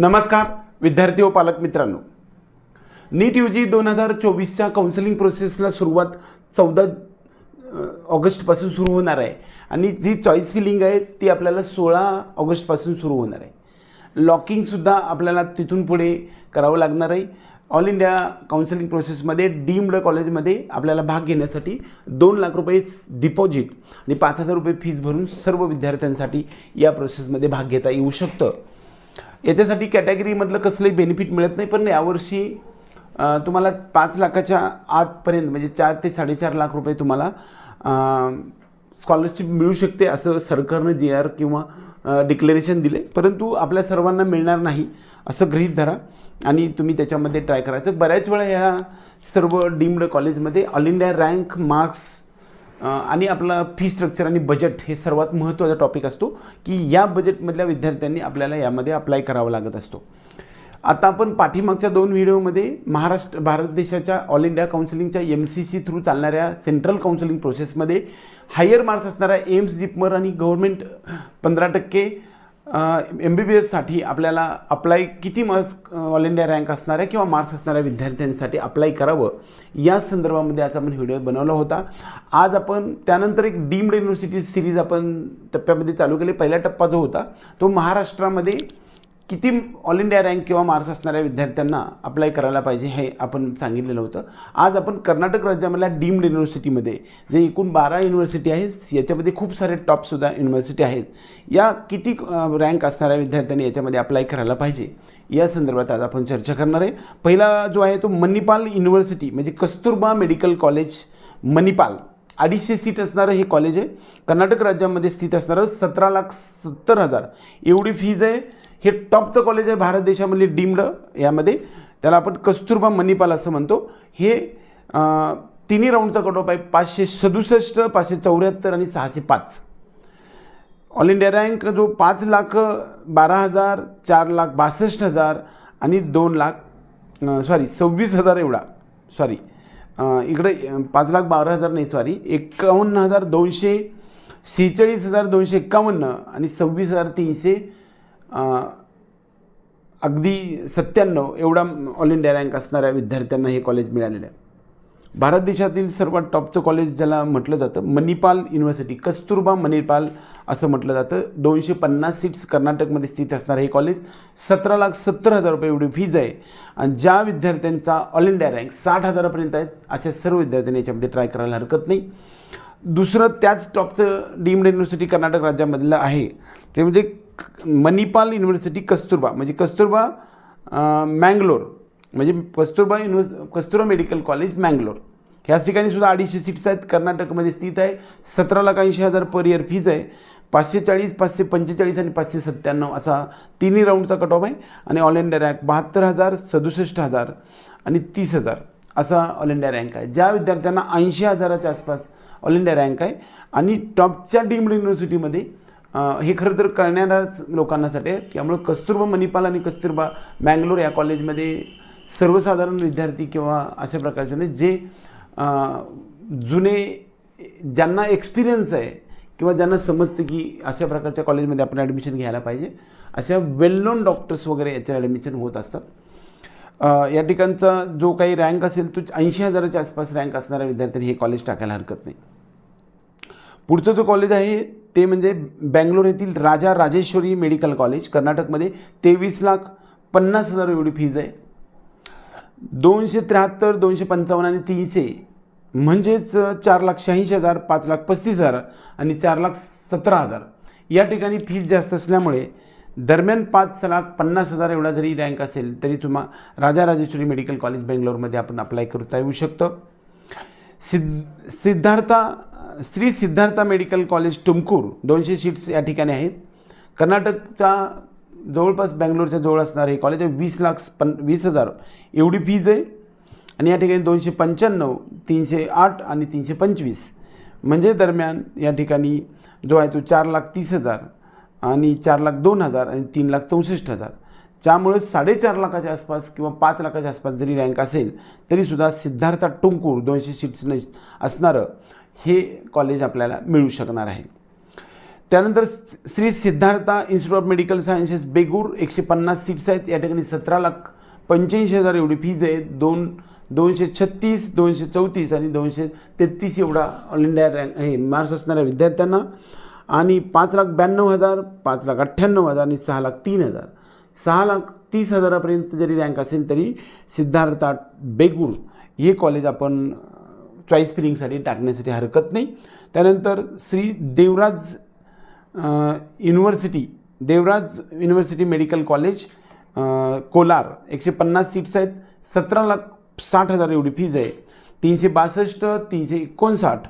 नमस्कार विद्यार्थी व पालक मित्रांनो. नीट यू जी दोन हजार चोवीसच्या काउन्सिलिंग प्रोसेसला सुरुवात चौदा ऑगस्टपासून सुरू होणार आहे. आणि जी चॉईस फिलिंग आहे ती आपल्याला सोळा ऑगस्टपासून सुरू होणार आहे. लॉकिंगसुद्धा आपल्याला तिथून पुढे करावं लागणार आहे. ऑल इंडिया काउन्सिलिंग प्रोसेसमध्ये डीम्ड कॉलेजमध्ये आपल्याला भाग घेण्यासाठी दोन लाख रुपये डिपॉझिट आणि पाच हजार रुपये फीज भरून सर्व विद्यार्थ्यांसाठी या प्रोसेसमध्ये भाग घेता येऊ शकतं. याच्यासाठी कॅटेगरीमधलं कसलंही बेनिफिट मिळत नाही पण यावर्षी तुम्हाला पाच लाखाच्या आतपर्यंत म्हणजे चार ते साडेचार लाख रुपये तुम्हाला स्कॉलरशिप मिळू शकते असं सरकारनं जे आर किंवा डिक्लेरेशन दिले परंतु आपल्या सर्वांना मिळणार नाही असं गृहीत धरा आणि तुम्ही त्याच्यामध्ये ट्राय करायचं बऱ्याच वेळा ह्या सर्व डीम्ड कॉलेजमध्ये ऑल इंडिया रँक मार्क्स आणि आपला फी स्ट्रक्चर आणि बजेट हे सर्वात महत्त्वाचा टॉपिक असतो की या बजेटमधल्या विद्यार्थ्यांनी आपल्याला यामध्ये अप्लाय करावा लागत असतो. आता आपण पाठीमागच्या दोन व्हिडिओमध्ये महाराष्ट्र भारत देशाच्या ऑल इंडिया काउन्सिलिंगच्या एम सी सी थ्रू चालणाऱ्या सेंट्रल काउन्सिलिंग प्रोसेसमध्ये हायर मार्क्स असणाऱ्या एम्स जिपमर आणि गव्हर्मेंट पंधरा टक्के एम बी बी एससाठी आपल्याला अप्लाय किती मार्क्स ऑल इंडिया रँक असणाऱ्या किंवा मार्क्स असणाऱ्या विद्यार्थ्यांसाठी अप्लाय करावं? या संदर्भामध्ये आज आपण व्हिडिओ बनवला होता. आज आपण त्यानंतर एक डीम्ड युनिव्हर्सिटी सिरीज आपण टप्प्यामध्ये चालू केली. पहिला टप्पा जो होता तो महाराष्ट्रामध्ये किती ऑल इंडिया रँक किंवा मार्क्स असणाऱ्या विद्यार्थ्यांना अप्लाय करायला पाहिजे हे आपण सांगितलेलं होतं. आज आपण कर्नाटक राज्यामधल्या डीम्ड युनिव्हर्सिटीमध्ये जे एकूण बारा युनिव्हर्सिटी आहेत याच्यामध्ये खूप सारे टॉपसुद्धा युनिव्हर्सिटी आहेत. या किती रँक असणाऱ्या विद्यार्थ्यांनी याच्यामध्ये अप्लाय करायला पाहिजे? या संदर्भात आज आपण चर्चा करणार आहे. पहिला जो आहे तो मणिपाल युनिव्हर्सिटी म्हणजे कस्तुरबा मेडिकल कॉलेज मणिपाल. अडीचशे सीट असणारं हे कॉलेज आहे. कर्नाटक राज्यामध्ये स्थित असणारं सतरा लाख सत्तर हजार. एवढी फीज आहे. हे टॉपचं कॉलेज आहे भारत देशामधले डीम्ड यामध्ये. त्याला आपण कस्तुरबा मणिपाल असं म्हणतो. हे तिन्ही राऊंडचा कट ऑफ आहे पाचशे सदुसष्ट पाचशे चौऱ्याहत्तर आणि सहाशे पाच. ऑल इंडिया रँक जो पाच लाख बारा हजार चार लाख बासष्ट हजार आणि दोन लाख सॉरी सव्वीस हजार एवढा. सॉरी इकडे पाच लाख बारा हजार नाही सॉरी एकावन्न हजार दोनशे सेहेचाळीस हजार दोनशे एक्कावन्न आणि सव्वीस हजार तीनशे अगदी सत्त्याण्णव एवढा ऑल इंडिया रँक असणाऱ्या विद्यार्थ्यांना हे कॉलेज मिळालेलं आहे. भारत देशातील सर्वात टॉपचं कॉलेज ज्याला म्हटलं जातं मणिपाल युनिव्हर्सिटी कस्तुरबा मणिपाल असं म्हटलं जातं. दोनशे पन्नास सीट्स कर्नाटकमध्ये स्थित असणारं हे कॉलेज सतरा लाख सत्तर हजार रुपये एवढी फीज आहे. आणि ज्या विद्यार्थ्यांचा ऑल इंडिया रँक साठ हजारापर्यंत आहेत अशा सर्व विद्यार्थ्यांनी याच्यामध्ये ट्राय करायला हरकत नाही. दुसरं त्याच टॉपचं डीम्ड युनिव्हर्सिटी कर्नाटक राज्यामधलं आहे. ते म्हणजे मणिपाल युनिव्हर्सिटी कस्तुरबा म्हणजे कस्तुरबा मँगलोर म्हणजे Kasturba university Kasturba medical college Mangalore. ह्याच ठिकाणी सुद्धा अडीचशे सीट्स आहेत. कर्नाटकमध्ये स्थित आहे. सतरा लाख ऐंशी हजार पर इयर फीज आहे. पाचशे चाळीस पाचशे पंचेचाळीस आणि पाचशे सत्त्याण्णव असा तिन्ही राऊंडचा कट ऑफ आहे. आणि ऑल इंडिया रँक बहात्तर हजार सदुसष्ट हजार आणि तीस हजार असा ऑल इंडिया रँक आहे. ज्या विद्यार्थ्यांना ऐंशी हजाराच्या आसपास ऑल इंडिया रँक आहे. आणि टॉपच्या डीम्ड युनिव्हर्सिटीमध्ये हे खरं तर कळणाऱ्याच लोकांनासाठी आहे त्यामुळं कस्तुरबा मणिपाल आणि कस्तुरबा मँगलोर या कॉलेजमध्ये सर्वसाधारण विद्यार्थी किंवा अशा प्रकारचे नाही जे जुने ज्यांना एक्सपिरियन्स आहे किंवा ज्यांना समजतं की अशा प्रकारच्या कॉलेजमध्ये आपण ॲडमिशन घ्यायला पाहिजे अशा वेल नोन डॉक्टर्स वगैरे याच्या ॲडमिशन होत असतात. या ठिकाणचा जो काही रँक असेल तो ऐंशी हजाराच्या आसपास रँक असणाऱ्या विद्यार्थ्यांनी हे कॉलेज टाकायला हरकत नाही. पुढचं जो कॉलेज आहे ते म्हणजे बँगलोर येथील राजा राजेश्वरी मेडिकल कॉलेज कर्नाटकमध्ये तेवीस लाख पन्नास हजार एवढी फीज आहे. दोनशे त्र्याहत्तर दोनशे पंचावन्न आणि तीनशे म्हणजेच चार लाख शहाऐंशी हजार पाच लाख पस्तीस हजार आणि चार लाख सतरा हजार. या ठिकाणी फीज जास्त असल्यामुळे दरम्यान पाच लाख पन्नास हजार एवढा जरी रँक असेल तरी तुम्हा राजा राजेश्वरी मेडिकल कॉलेज बेंगलोरमध्ये आपण अप्लाय करता येऊ शकतं. सिद्ध सिद्धार्था श्री सिद्धार्थ मेडिकल कॉलेज तुमकूर दोनशे सीट्स या ठिकाणी आहेत. कर्नाटकच्या जवळपास बँगलोरच्या जवळ असणारं हे कॉलेज आहे. वीस लाख पन वीस हजार. एवढी फीज आहे. आणि या ठिकाणी दोनशे पंच्याण्णव तीनशे आठ आणि तीनशे पंचवीस. म्हणजे दरम्यान या ठिकाणी जो आहे तो चार लाख तीस हजार आणि चार लाख दोन हजार आणि तीन लाख चौसष्ट हजार. त्यामुळं साडेचार लाखाच्या आसपास किंवा पाच लाखाच्या आसपास जरी रँक असेल तरीसुद्धा सिद्धार्थ टुंकूर दोनशे सीट्स असणारं हे कॉलेज आपल्याला मिळू शकणार आहे. त्यानंतर Shri Siddhartha institute of medical sciences Begur एकशे पन्नास सीट्स आहेत. या ठिकाणी सतरा लाख पंच्याऐंशी हजार एवढी फीज आहे दोन दोनशे छत्तीस दोनशे चौतीस आणि दोनशे तेहतीस एवढा ऑल इंडिया रँक हे मार्क्स असणाऱ्या विद्यार्थ्यांना. आणि पाच लाख ब्याण्णव हजार पाच लाख अठ्ठ्याण्णव हजार आणि सहा लाख तीन हजार. सहा लाख तीस हजारापर्यंत जरी रँक असेल तरी सिद्धार्थ बेगूर हे कॉलेज आपण चॉईस फिलिंगसाठी टाकण्यासाठी हरकत नाही. त्यानंतर Shri Devaraj university Devaraj university medical college Kolar. एकशे पन्नास सीट्स आहेत. सतरा लाख साठ हजार एवढी फीज आहे. तीनशे बासष्ट तीनशे एकोणसाठ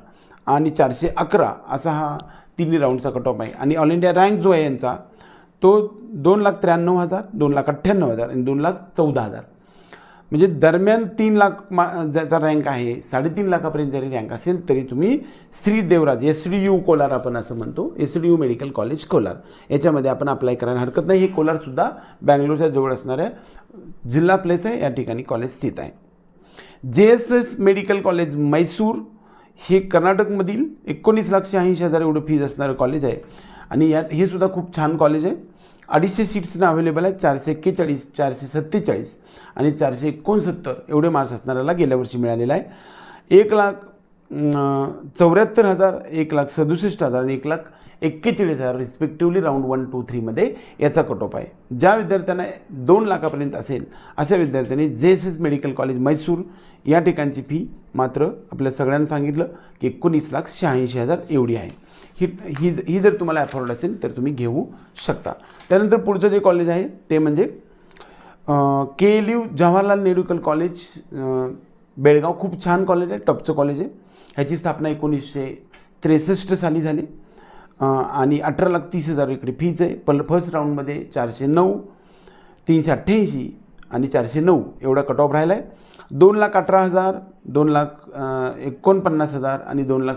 आणि चारशे अकरा असा हा तिन्ही राऊंडचा कट ऑफ आहे. आणि ऑल इंडिया रँक जो आहे यांचा तो दोन लाख त्र्याण्णव हजार दोन लाख अठ्ठ्याण्णव हजार आणि दोन लाख चौदा हजार. म्हणजे दरम्यान तीन लाख मा ज्याचा रँक आहे साडेतीन लाखापर्यंत जरी रँक असेल तरी तुम्ही Shri Devaraj S D U Kolar आपण असं म्हणतो. S D U medical college Kolar. याच्यामध्ये आपण अप्लाय करायला हरकत नाही. हे कोलारसुद्धा बँगलोरच्या जवळ असणाऱ्या जिल्हा प्लेस आहे. या ठिकाणी कॉलेज स्थित आहे. J S S medical college Mysore हे कर्नाटकमधील एकोणीस लाख शहाऐंशी हजार एवढं फीज असणारं कॉलेज आहे. आणि या हे सुद्धा खूप छान कॉलेज आहे. अडीचशे सीट्सना अवेलेबल आहेत चारशे एक्केचाळीस चारशे सत्तेचाळीस आणि चारशे एकोणसत्तर एवढे मार्क्स असणाऱ्याला गेल्या वर्षी मिळालेला आहे. एक लाख चौऱ्याहत्तर हजार एक लाख सदुसष्ट हजार आणि एक लाख एक्केचाळीस हजार रिस्पेक्टिव्हली राऊंड वन टू थ्रीमध्ये याचा कट ऑफ आहे. ज्या विद्यार्थ्यांना दोन लाखापर्यंत असेल अशा विद्यार्थ्यांनी J S S medical college Mysore या ठिकाणची फी मात्र आपल्या सगळ्यांना सांगितलं की एकोणीस लाख शहाऐंशी हजार एवढी आहे. ही ही ही जर तुम्हाला अफोर्ड असेल तर तुम्ही घेऊ शकता. त्यानंतर पुढचं जे कॉलेज आहे ते म्हणजे के एल यू जवाहरलाल नेहरूकल कॉलेज बेळगाव. खूप छान कॉलेज आहे टॉपचं कॉलेज आहे. ह्याची स्थापना एकोणीसशे त्रेसष्ट साली झाली. आणि अठरा लाख तीस हजार इकडे फीज आहे. पल फर्स्ट राऊंडमध्ये चारशे नऊ तीनशे अठ्ठ्याऐंशी आणि चारशे नऊ एवढा कट ऑफ राहिला आहे दोन लाख अठरा हजार दोन लाख एकोणपन्नास हजार आणि दोन लाख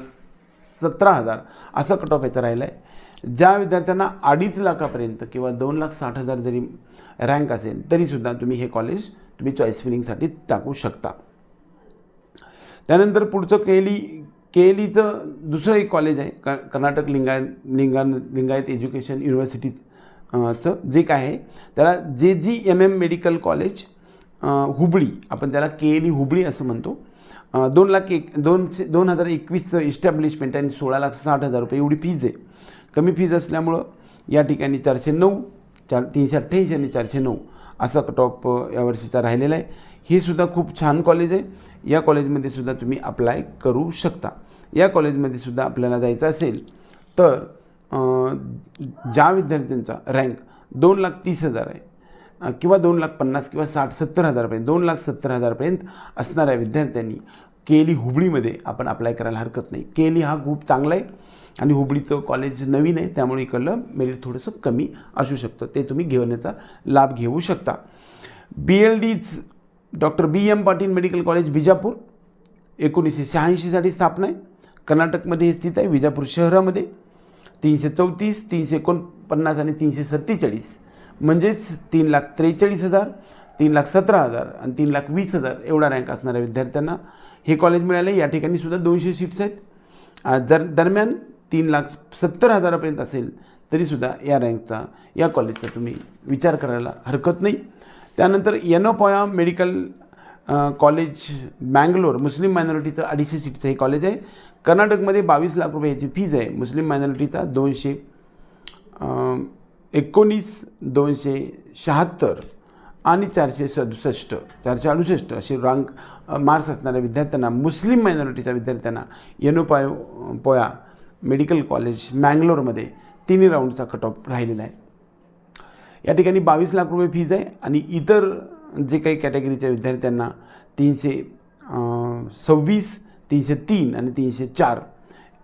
सतरा हजार. असा कट ऑफ याचा राहिला आहे ज्या विद्यार्थ्यांना अडीच लाखापर्यंत किंवा दोन लाख साठ हजार जरी रँक असेल तरीसुद्धा तुम्ही हे कॉलेज तुम्ही चॉईस फिलिंगसाठी टाकू शकता. त्यानंतर पुढचं केली केलीचं दुसरं एक कॉलेज आहे क कर्नाटक लिंगाय लिंगा लिंगायत एज्युकेशन युनिव्हर्सिटी चं जे काय आहे त्याला J G M M medical college Hubli आपण त्याला के एल ई हुबळी असं म्हणतो दोन लाख एक दोनशे दोन हजार एकवीसचं इस्टॅब्लिशमेंट आणि सोळा लाख साठ हजार रुपये एवढी फीज आहे. कमी फीज असल्यामुळं या ठिकाणी चारशे नऊ चार तीनशे अठ्ठ्याऐंशी आणि चारशे नऊ असा कट ऑफ यावर्षीचा राहिलेला आहे. हे सुद्धा खूप छान कॉलेज आहे. या कॉलेजमध्ये सुद्धा तुम्ही अप्लाय करू शकता. या कॉलेजमध्ये सुद्धा आपल्याला जायचं असेल तर ज्या विद्यार्थ्यांचा रँक दोन लाख तीस हजार आहे किंवा दोन लाख पन्नास किंवा साठ सत्तर हजारपर्यंत दोन लाख सत्तर हजारपर्यंत असणाऱ्या विद्यार्थ्यांनी केली हुबळीमध्ये आपण अप्लाय करायला हरकत नाही. केली हा खूप चांगला आहे आणि हुबळीचं कॉलेज नवीन आहे त्यामुळे इकडलं मेरिट थोडंसं कमी असू शकतं. ते तुम्ही घेण्याचा लाभ घेऊ शकता. B L D's doctor B M Patil medical college Bijapur एकोणीसशे शहाऐंशीसाठी स्थापना आहे. कर्नाटकमध्ये हे स्थित आहे विजापूर शहरामध्ये. तीनशे चौतीस तीनशे एकोणपन्नास आणि तीनशे सत्तेचाळीस. म्हणजेच तीन लाख त्रेचाळीस हजार तीन लाख सतरा हजार आणि तीन लाख वीस हजार एवढा रँक असणाऱ्या विद्यार्थ्यांना हे कॉलेज मिळाले. या ठिकाणी सुद्धा दोनशे सीट्स आहेत. जर दरम्यान तीन लाख सत्तर हजारापर्यंत असेल तरीसुद्धा या रँकचा या कॉलेजचा तुम्ही विचार करायला हरकत नाही. त्यानंतर यनोपॉया मेडिकल कॉलेज बँगलोर मुस्लिम मायनॉरिटीचं अडीचशे सीटचं हे कॉलेज आहे. कर्नाटकमध्ये बावीस लाख रुपये याची फीज आहे. मुस्लिम मायनॉरिटीचा दोनशे एकोणीस दोनशे शहात्तर आणि चारशे सदुसष्ट चारशे अडुसष्ट असे रँक मार्क्स असणाऱ्या विद्यार्थ्यांना मुस्लिम मायनॉरिटीच्या विद्यार्थ्यांना येनोपाय पोया मेडिकल कॉलेज मँगलोरमध्ये तिन्ही राऊंडचा कट ऑफ राहिलेला आहे. या ठिकाणी बावीस लाख रुपये फीज आहे आणि इतर जे काही कॅटेगरीच्या विद्यार्थ्यांना तीनशे सव्वीस तीनशे तीन आणि तीनशे चार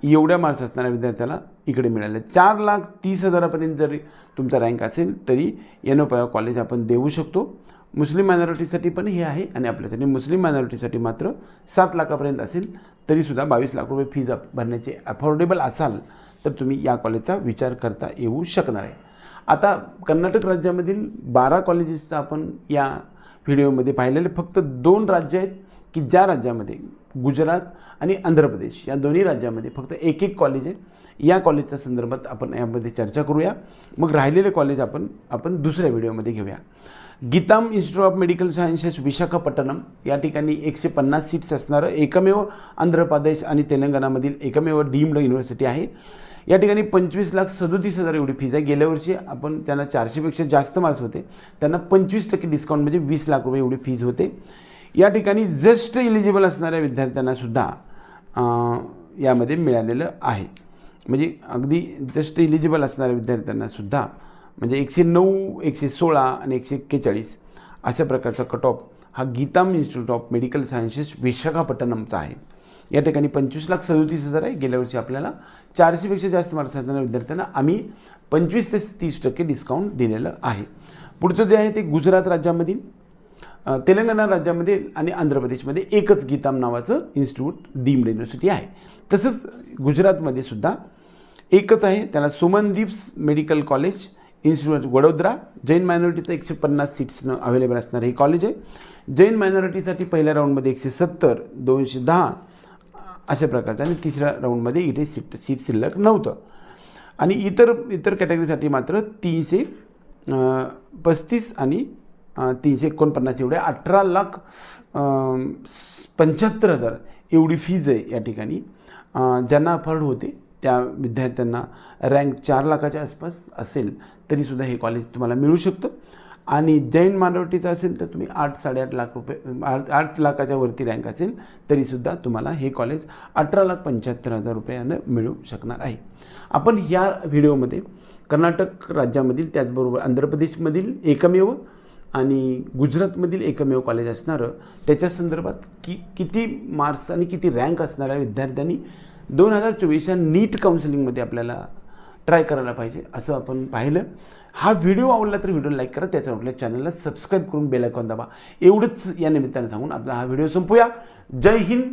एवढ्या मार्क्स असणाऱ्या विद्यार्थ्याला इकडे मिळाले. चार लाख तीस हजारापर्यंत जरी तुमचा रँक असेल तरी एनोपाया कॉलेज आपण देऊ शकतो. मुस्लिम मायनॉरिटीसाठी पण हे आहे आणि आपल्यासाठी मुस्लिम मायनॉरिटीसाठी मात्र सात लाखापर्यंत असेल तरीसुद्धा बावीस लाख रुपये फीज भरण्याचे अफोर्डेबल असाल तर तुम्ही या कॉलेजचा विचार करता येऊ शकणार आहे. आता कर्नाटक राज्यामधील बारा कॉलेजेसचा आपण या व्हिडिओमध्ये पाहिलेले. फक्त दोन राज्य आहेत. की ज्या राज्यामध्ये गुजरात आणि आंध्र प्रदेश या दोन्ही राज्यामध्ये फक्त एक एक कॉलेज आहे या कॉलेजच्या संदर्भात आपण यामध्ये चर्चा करूया. मग राहिलेले कॉलेज आपण आपण दुसऱ्या व्हिडिओमध्ये घेऊया. GITAM institute of medical sciences Visakhapatnam या ठिकाणी एकशे पन्नास सीट्स असणारं एकमेव आंध्र प्रदेश आणि तेलंगणामधील एकमेव डीम्ड युनिव्हर्सिटी आहे. या ठिकाणी पंचवीस लाख सदोतीस हजार एवढी फीज आहे. गेल्या वर्षी आपण त्यांना चारशेपेक्षा जास्त मार्क्स होते. त्यांना पंचवीस टक्के डिस्काउंट म्हणजे वीस लाख रुपये एवढी फीज होते. या ठिकाणी जस्ट इलिजिबल असणाऱ्या विद्यार्थ्यांनासुद्धा यामध्ये मिळालेलं आहे. म्हणजे अगदी जस्ट इलिजिबल असणाऱ्या विद्यार्थ्यांनासुद्धा म्हणजे एकशे नऊ एकशे सोळा आणि एकशे एक्केचाळीस अशा प्रकारचा कट ऑफ हा GITAM institute of medical sciences विशाखापट्टणमचा आहे. या ठिकाणी पंचवीस लाख सदोतीस हजार आहे. गेल्या वर्षी आपल्याला चारशेपेक्षा जास्त मार्क्स असणाऱ्या विद्यार्थ्यांना आम्ही पंचवीस ते तीस टक्के डिस्काउंट दिलेलं आहे. पुढचं जे आहे ते गुजरात राज्यामधील तेलंगणा राज्यामध्ये आणि आंध्र प्रदेशमध्ये एकच गीताम नावाचं इन्स्टिट्यूट डीम्ड युनिव्हर्सिटी आहे. तसंच गुजरातमध्ये सुद्धा एकच आहे. त्याला Sumandeep's medical college institute Vadodara. Jain मायनॉरिटीचं एकशे पन्नास सीट्सनं अवेलेबल असणारं हे कॉलेज आहे. जैन मायनॉरिटीसाठी पहिल्या राऊंडमध्ये एकशे सत्तर दोनशे दहा अशा प्रकारचं आणि तिसऱ्या राऊंडमध्ये इथे सीट सीट शिल्लक नव्हतं. आणि इतर इतर कॅटेगरीसाठी मात्र तीनशे पस्तीस आणि तीनशे एकोणपन्नास एवढे. अठरा लाख पंच्याहत्तर हजार एवढी फीज आहे या ठिकाणी. ज्यांना अफर्ड होते त्या विद्यार्थ्यांना रँक चार लाखाच्या आसपास असेल तरीसुद्धा हे कॉलेज तुम्हाला मिळू शकतं. आणि जैन मानवटीचं असेल तर तुम्ही आठ साडेआठ लाख रुपये आठ आठ लाखाच्या वरती रँक असेल तरीसुद्धा तुम्हाला हे कॉलेज अठरा लाख पंच्याहत्तर हजार रुपयानं मिळू शकणार आहे. आपण या व्हिडिओमध्ये कर्नाटक राज्यामधील त्याचबरोबर आंध्र प्रदेशमधील एकमेव आणि गुजरातमधील एकमेव कॉलेज असणारं त्याच्या संदर्भात की किती मार्क्स आणि किती रँक असणाऱ्या विद्यार्थ्यांनी दोन हजार चोवीसच्या नीट काउन्सिलिंगमध्ये आपल्याला ट्राय करायला पाहिजे असं आपण पाहिलं. हा व्हिडिओ आवडला तर व्हिडिओ लाईक करा त्याच्या आपल्या चॅनलला सबस्क्राईब करून बेलायकॉन दाबा. एवढंच या निमित्तानं सांगून आपला हा व्हिडिओ संपूया. जय हिंद.